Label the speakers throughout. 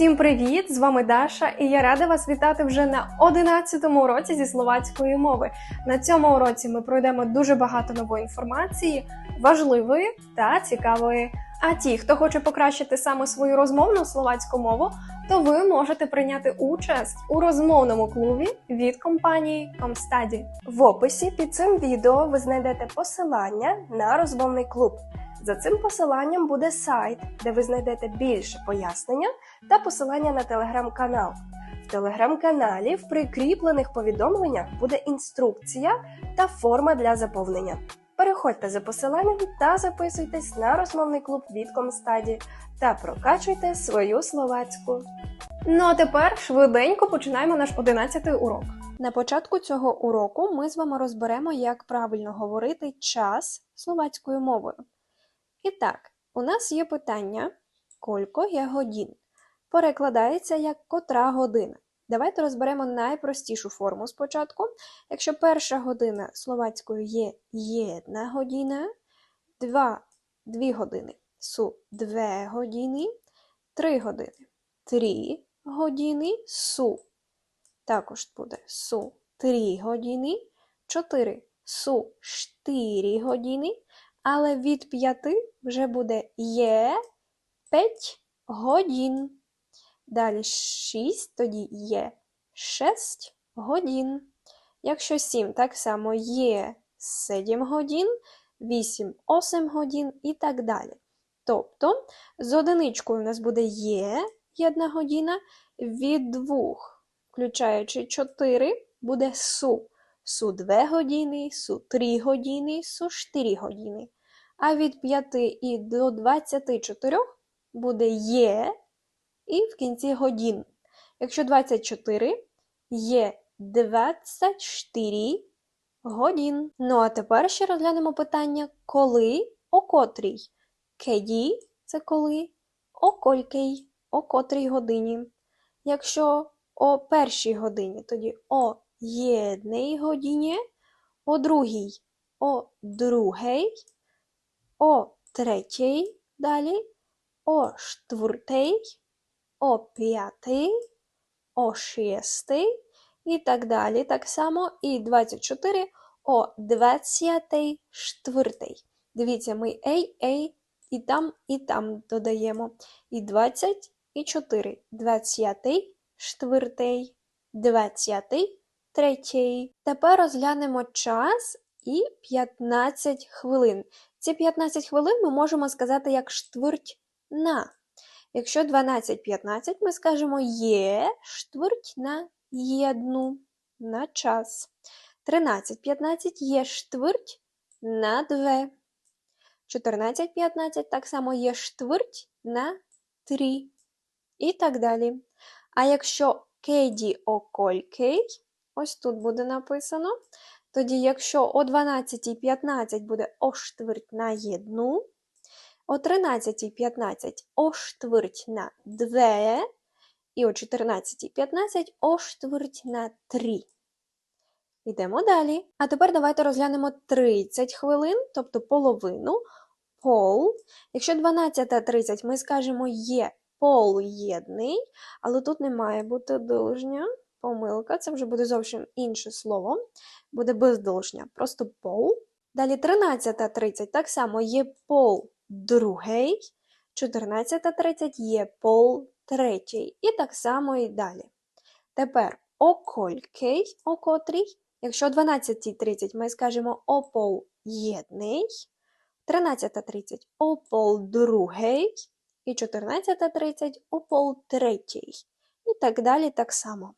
Speaker 1: Всім привіт! З вами Даша, і я рада вас вітати вже на 11-му уроці зі словацької мови. На цьому уроці ми пройдемо дуже багато нової інформації, важливої та цікавої. А ті, хто хоче покращити саме свою розмовну словацьку мову, то ви можете прийняти участь у розмовному клубі від компанії Comstudy. В описі під цим відео ви знайдете посилання на розмовний клуб. За цим посиланням буде сайт, де ви знайдете більше пояснення та посилання на телеграм-канал. В телеграм-каналі в прикріплених повідомленнях буде інструкція та форма для заповнення. Переходьте за посиланням та записуйтесь на розмовний клуб від Комстаді та прокачуйте свою словацьку. Ну а тепер швиденько починаємо наш 11-й урок. На початку цього уроку ми з вами розберемо, як правильно говорити час словацькою мовою. І так, у нас є питання «Колько є годин? Перекладається як котра година. Давайте розберемо найпростішу форму спочатку. Якщо перша година словацькою є єдна година, два, дві години су две години, три години три години су. Також буде су три години, чотири су штири години, але від п'яти вже буде є п'ять годин. Далі 6, тоді є 6 годин. Якщо 7, так само є 7 годин, 8, 8 годин і так далі. Тобто з одиничкою у нас буде є 1 година, від 2, включаючи 4, буде су. Су 2 години, су 3 години, су 4 години. А від 5 і до 24 буде є і в кінці годин. Якщо 24 є 24 годин. Ну а тепер ще розглянемо питання коли, о котрій. Кеді це коли, о колькій, о котрій годині. Якщо о першій годині, тоді о єдній годині, о другій, о другій, о третій далі, о штвертій, о п'ятий, о шестий і так далі. Так само і 24 о 24. Дивіться, ми ей, ей, і там, і там додаємо. І 20, і 4. 24, 23. Тепер розглянемо час і 15 хвилин. Ці 15 хвилин ми можемо сказати як штверть на. Якщо 12-15, ми скажемо є штверть на єдну на час. 13-15 є штверть на две. 14-15 так само є штверть на 3. І так далі. А якщо кеді околький, ось тут буде написано, тоді, якщо о 12.15 буде о штверть на єдну, о 13.15 о штверть на 2 і о 14.15 о штверть на 3. Йдемо далі. А тепер давайте розглянемо 30 хвилин, тобто половину, пол. Якщо 12.30 ми скажемо є полуєдний, але тут не має бути должня. Помилка, це вже буде зовсім інше слово. Буде бездолжня, просто пол. Далі 13.30 так само є пол другий, 14.30 є пол третій. І так само і далі. Тепер о колький, о котрій. Якщо о 12.30 ми скажемо о пол єдний, 13.30 о пол другий і 14.30 о пол третій. І так далі так само.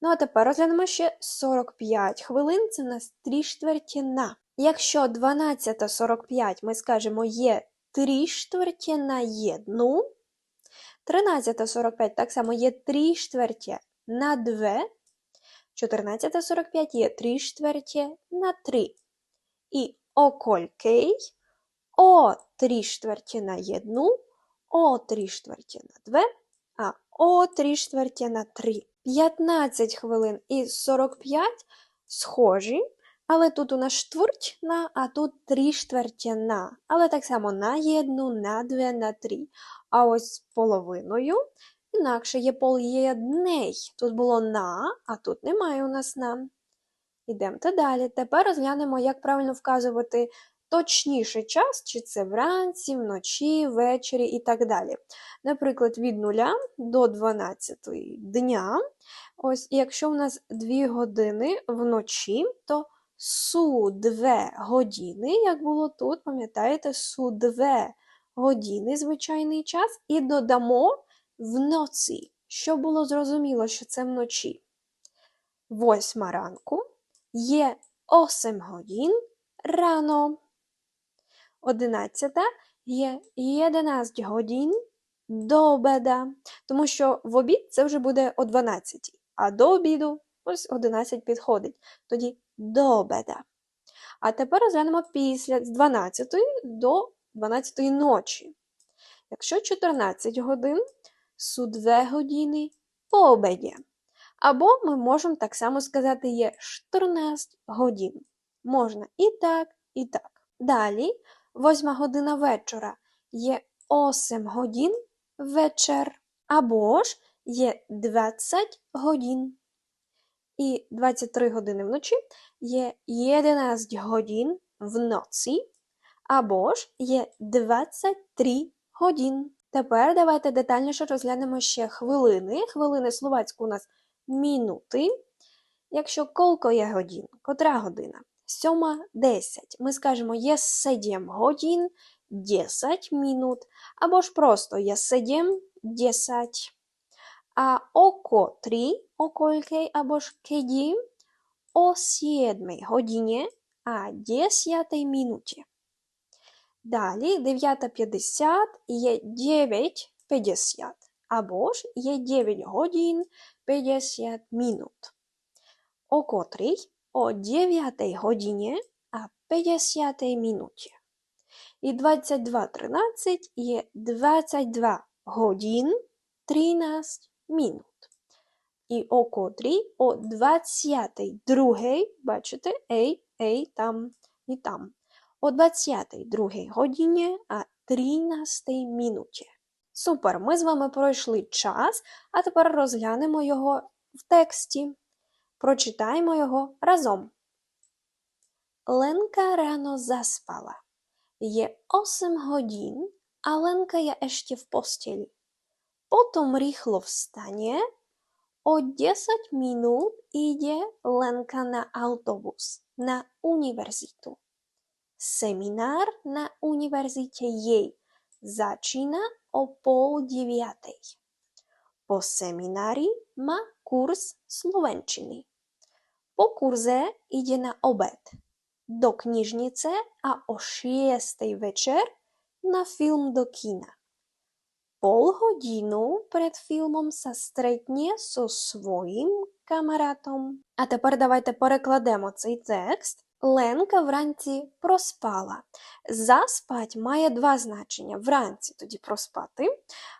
Speaker 1: Ну, а тепер розглянемо ще 45 хвилин, це у нас 3 чверті на. Якщо 12.45 ми скажемо є 3 чверті на єдну, 13.45 так само є 3 чверті на 2, 14.45 є 3 чверті на 3. І о колький, о 3 чверті на єдну, о 3 чверті на 2, а о 3 чверті на 3. 15 хвилин і 45 схожі, але тут у нас штверть на, а тут три штверті. Але так само на єдну, на дві, на три. А ось з половиною
Speaker 2: інакше є пол'єдней. Тут було на, а тут немає у нас на. Ідемте далі. Тепер розглянемо, як правильно вказувати точніший час, чи це вранці, вночі, ввечері і так далі. Наприклад, від 0 до 12 дня. Ось, якщо в нас 2 години вночі, то су 2 години, як було тут, пам'ятаєте, су 2 години звичайний час, і додамо вночі, щоб було зрозуміло, що це вночі. Восьма ранку є 8 годин рано. Одинадцята є 11 годин до обеда. Тому що в обід це вже буде о 12, а до обіду ось 11 підходить. Тоді до обеда. А тепер розглянемо після з 12 до 12 ночі. Якщо 14 годин, су 2 години по обеді. Або ми можемо так само сказати є 14 годин. Можна і так, і так. Далі, 8 година вечора є 8 годин вечір. Або ж є 20 годин. І 23 години вночі є 11 годин вночі. Або ж є 23 годин. Тепер давайте детальніше розглянемо ще хвилини. Хвилини словацьку у нас мінути. Якщо колко є годин, котра година? Сьома 10. Ми скажемо є 7 годин 10 минут. Або ж просто є 7 10. А о котрій, о колькій, або ж кеді, о 7 годині, а 10 минуті. Далі 9.50 є 9.50. Або ж є 9 годин 50 минут. О котрій о 9 годині, а 50 минуті. І 22.13 є 22 годин 13 минут. І о котрій о 22, бачите, ей, ей, там і там. О 22 годині, а 13 минуті. Супер, ми з вами пройшли час, а тепер розглянемо його в тексті. Прочитаємо його разом. Ленка рано заспала. Є 8 годин, а Ленка є ще в постелі. Потім ріхло встане. О 10 минут іде Ленка на автобус на університет. Семінар на університеті їй зачина о пол дев'ятий. Po seminari má kurz slovenčiny. Po kurze jde na obed do knižnice a o šiestej večer na film do kina. Pol hodinu перед фільмом sa со своїм камаратом. А тепер давайте перекладемо цей текст. Ленка вранці проспала. Заспать має два значення. Вранці тоді проспати,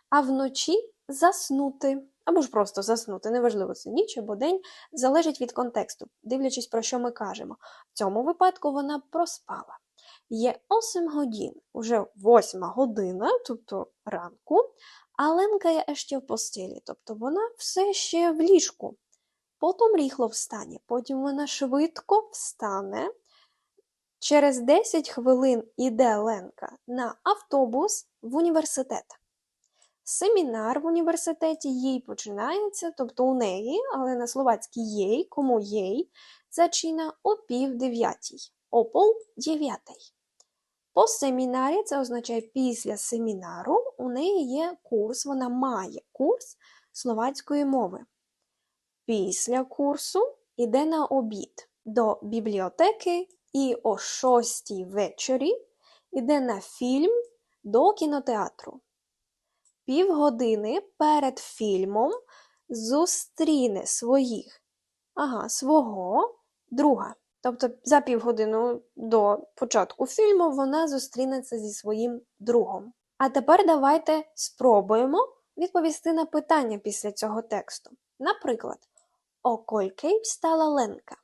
Speaker 2: а вночі заснути. Або ж просто заснути, неважливо, це ніч або день, залежить від контексту, дивлячись, про що ми кажемо. В цьому випадку вона проспала. Є 8 годин, уже 8 година, тобто ранку, а Ленка є ще в постелі, тобто вона все ще в ліжку. Потім ріхло встане, потім вона швидко встане. Через 10 хвилин іде Ленка на автобус в університет. Семінар в університеті їй починається, тобто у неї, але на словацькій їй, кому їй, зачина о пів дев'ятій, о пол дев'ятий. По семінарі це означає після семінару у неї є курс, вона має курс словацької мови. Після курсу йде на обід до бібліотеки і о шостій вечорі йде на фільм до кінотеатру. Півгодини перед фільмом зустріне своїх, ага, свого друга. Тобто за півгодину до початку фільму вона зустрінеться зі своїм другом. А тепер давайте спробуємо відповісти на питання після цього тексту. Наприклад, о колькій встала Ленка.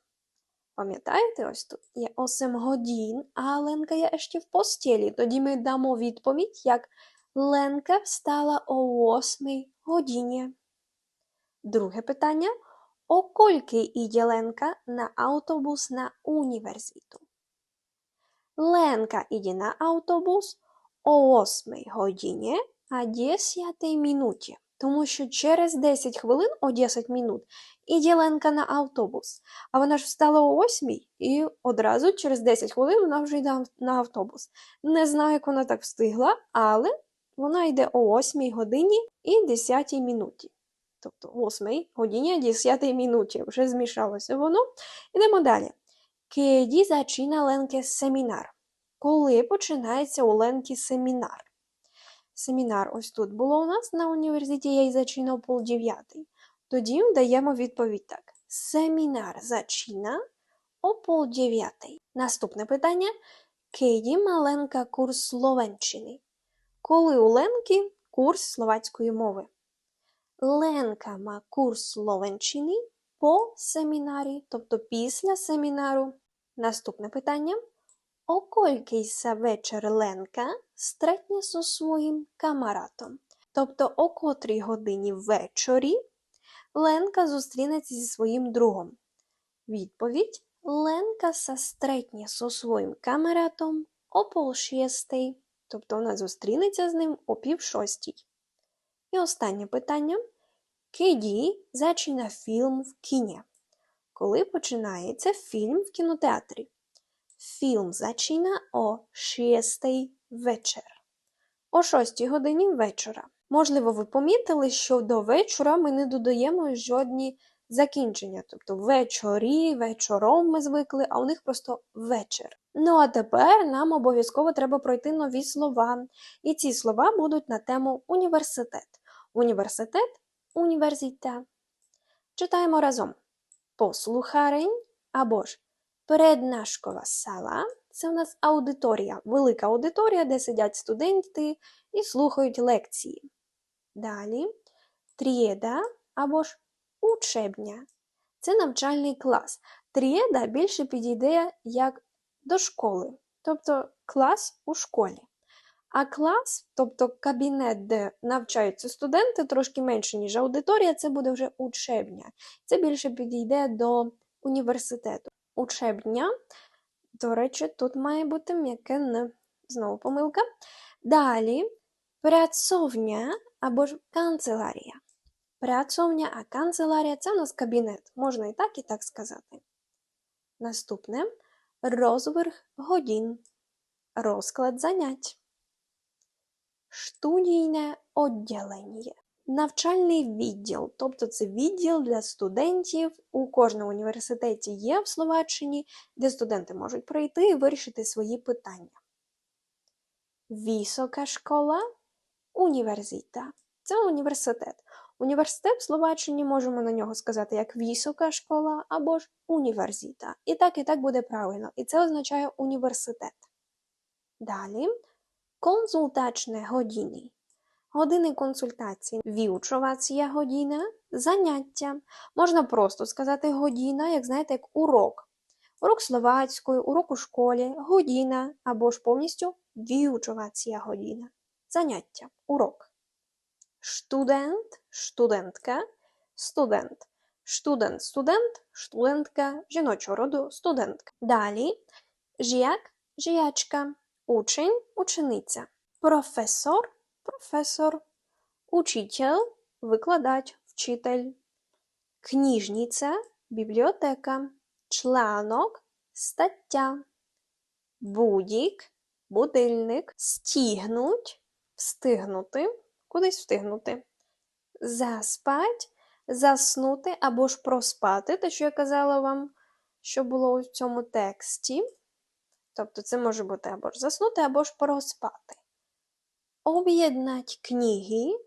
Speaker 2: Пам'ятаєте, ось тут є 8 годин, а Ленка є ще в постелі. Тоді ми дамо відповідь як Ленка встала о восьмій годині. Друге питання. О кольки іде Ленка на автобус на університет? Ленка іде на автобус о 8 годині, а 10 минуті. Тому що через 10 хвилин, о 10 минут, іде Ленка на автобус. А вона ж встала о 8 і одразу через 10 хвилин вона вже йде на автобус. Не знаю, як вона так встигла, але вона йде о 8 годині і 10 минуті. Тобто о 8 годині 10 минуті. Вже змішалося воно. Ідемо далі. Кеді зачина Ленке семінар. Коли починається у Ленки семінар? Семінар ось тут було у нас на університеті, я й зачинав пол дев'ятий. Тоді даємо відповідь так. Семінар зачина о пол дев'ятий. Наступне питання. Кеді маленька курс Словенщини. Коли у Ленки курс словацької мови? Ленка ма курс Словенщини по семінарі, тобто після семінару. Наступне питання. О колький са вечір Ленка стретне зі своїм камаратом. Тобто о котрій годині ввечері Ленка зустрінеться зі своїм другом. Відповідь Ленка са стретне зі своїм камаратом о пол шістий. Тобто вона зустрінеться з ним о пів шостій. І останнє питання. Кеді зачина фільм в кіні? Коли починається фільм в кінотеатрі? Фільм зачина о 6 вечір. О 6 годині вечора. Можливо, ви помітили, що до вечора ми не додаємо жодні закінчення. Тобто вечорі, вечором ми звикли, а у них просто вечір. Ну а тепер нам обов'язково треба пройти нові слова. І ці слова будуть на тему університет. Університет університет. Читаємо разом. Послухарень або ж Преднашкова сала це у нас аудиторія, велика аудиторія, де сидять студенти і слухають лекції. Далі трієда або ж учебня. Це навчальний клас. Трієда більше підійде як до школи, тобто клас у школі. А клас, тобто кабінет, де навчаються студенти, трошки менше, ніж аудиторія, це буде вже учебня. Це більше підійде до університету учебня. До речі, тут має бути м'яке Н. Знову помилка. Далі працовня або ж канцеларія. Працовня, а канцеларія це у нас кабінет. Можна і так, і так сказати. Наступне розверх годин. Розклад занять. Студійне відділення. Навчальний відділ, тобто це відділ для студентів. У кожному університеті є в Словаччині, де студенти можуть прийти і вирішити свої питання. Висока школа університа. Це університет. Університет в Словаччині можемо на нього сказати як висока школа або ж університа. І так, і так буде правильно. І це означає університет. Далі консультачні години. Години консультації, віучувація година, заняття. Можна просто сказати година, як знаєте, як урок. Урок словацької, урок у школі, година або ж повністю віучувація година. Заняття, урок. Студент, студентка, студент. Студент, студент, студентка, жіночого роду студентка. Далі. Жіяк, жіячка, учень, учениця, професор, професор, учитель, викладач, вчитель, кніжниця, бібліотека, чланок, стаття, будік, будильник, стігнуть, встигнути, кудись встигнути, заспать, заснути або ж проспати, те, що я казала вам, що було у цьому тексті. Тобто це може бути або ж заснути, або ж проспати. Об'єднать книги.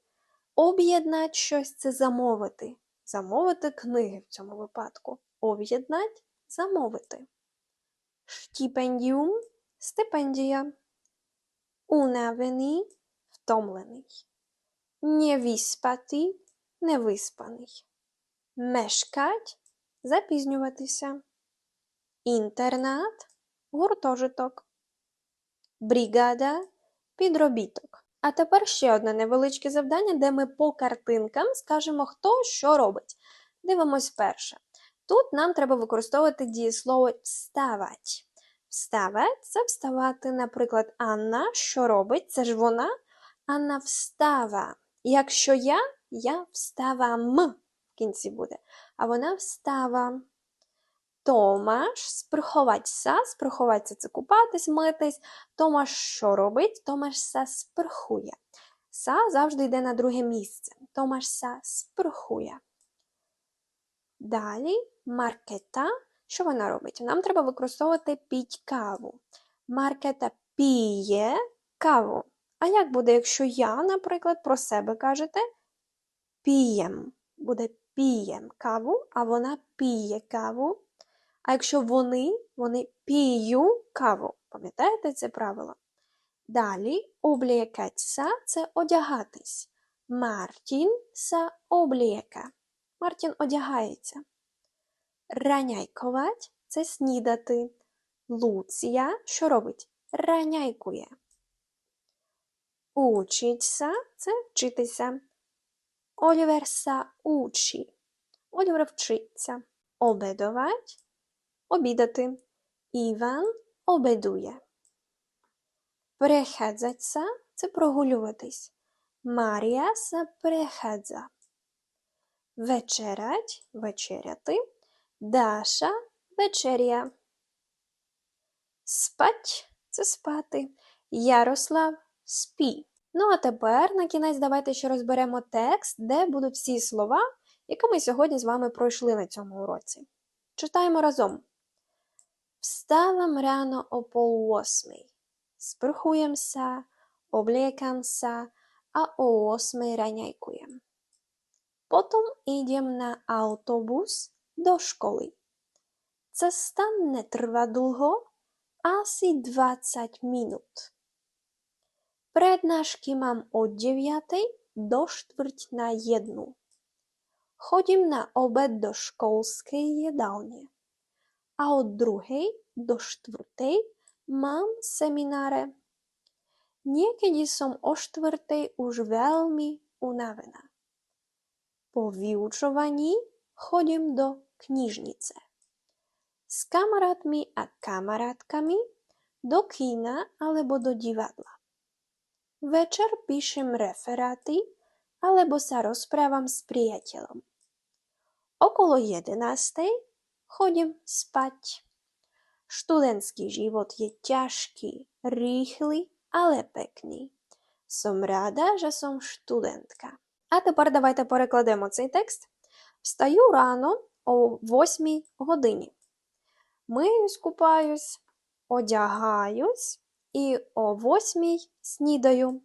Speaker 2: Об'єднать щось це замовити. Замовити книги в цьому випадку. Об'єднать замовити. Штіпендіум стипендія. Унавений втомлений. Невіспатий невиспаний. Мешкать запізнюватися. Інтернат гуртожиток. Бригада підробіток. А тепер ще одне невеличке завдання, де ми по картинкам скажемо, хто що робить. Дивимось перше. Тут нам треба використовувати дієслово вставать. Вставать це вставати, наприклад, Анна, що робить? Це ж вона. Анна встава. Якщо я, я вставам в кінці буде. А вона встава. Томаш спрховатися. Спрховатися це купатись, митись. Томаш що робить? Томаш са спрхує. Са завжди йде на друге місце. Томаш са спрхує. Далі маркета. Що вона робить? Нам треба використовувати піть каву. Маркета піє каву. А як буде, якщо я, наприклад, про себе кажете пієм? Буде пієм каву, а вона піє каву. А якщо вони, вони пію каву. Пам'ятаєте це правило? Далі облікатися – це одягатись. Мартін са обліка. Мартін одягається. Раняйковать – це снідати. Луція що робить? Раняйкує. Учиться – це вчитися. Олівер са учі. Олівер вчиться. Обедовать – обідати. Іван обедує. Перехадзаться – це прогулюватись. Марія се перехадза. Вечерять – вечеряти. Даша – вечеря. Спать – це спати. Ярослав – спі. Ну а тепер на кінець давайте ще розберемо текст, де будуть всі слова, які ми сьогодні з вами пройшли на цьому уроці. Читаємо разом. Вставам рано о полвосьмій. Спрхуємся, облікамся, а о восьмій раняйкуєм. Потім йдемо на автобус до школи. Cesta не trwa długo, asi 20 minut. Prednášky mám od 9 do čtvrť na jednu. Chodím na obed do školskej jedálne. A od druhej do štvrtej mám semináre. Niekedy som o štvrtej už veľmi unavená. Po vyučovaní chodím do knižnice. S kamarátmi a kamarátkami do kína alebo do divadla. Večer píšem referáty alebo sa rozprávam s priateľom. Okolo 11. chodím spať. Študentský život je ťažký, rýchly, ale pekný. Som rada, že som študentka. А тепер давайте перекладемо цей текст. Встаю рано о 8 годині. Миюсь, купаюсь, одягаюсь і о 8 снідаю.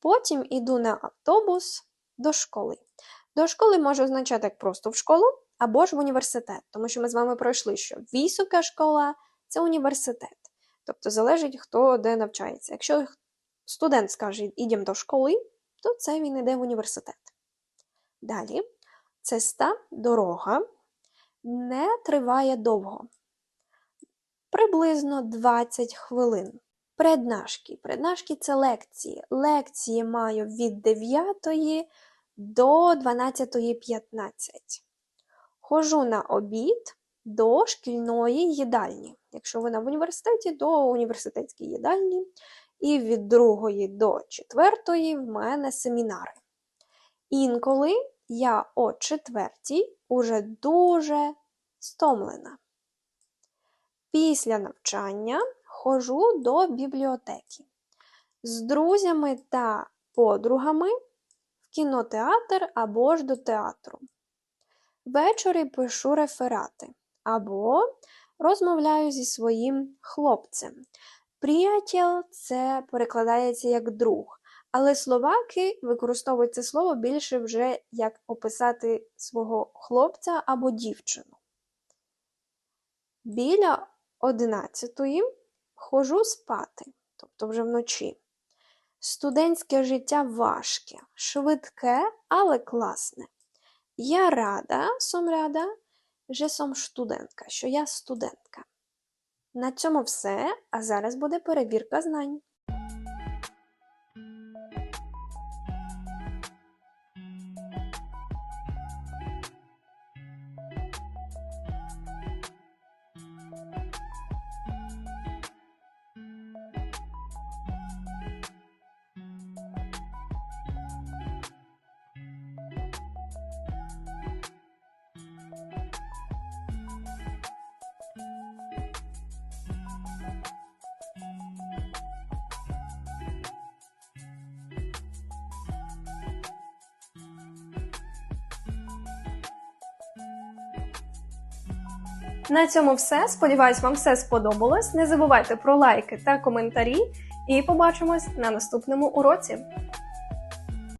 Speaker 2: Потім іду на автобус до школи. До школи може означати як просто в школу або ж в університет, тому що ми з вами пройшли, що висока школа це університет. Тобто залежить, хто де навчається. Якщо студент скаже ідемо до школи, то це він іде в університет. Далі, цеста, дорога не триває довго. Приблизно 20 хвилин. Преднашки. Преднашки це лекції. Лекції маю від 9 до 12.15. Ходжу на обід до шкільної їдальні. Якщо ви на університеті, до університетської їдальні. І від 2 до 4 в мене семінари. Інколи я о 4 уже дуже стомлена. Після навчання ходжу до бібліотеки. З друзями та подругами в кінотеатр або ж до театру. Ввечері пишу реферати або розмовляю зі своїм хлопцем. Приятель це перекладається як друг, але словаки використовують це слово більше вже як описати свого хлопця або дівчину. Біля одинадцятої ходжу спати, тобто вже вночі. Студентське життя важке, швидке, але класне. Я рада, сом рада, що сом студентка, що я студентка. На цьому все, а зараз буде перевірка знань.
Speaker 1: На цьому все. Сподіваюсь, вам все сподобалось. Не забувайте про лайки та коментарі. І побачимось на наступному уроці.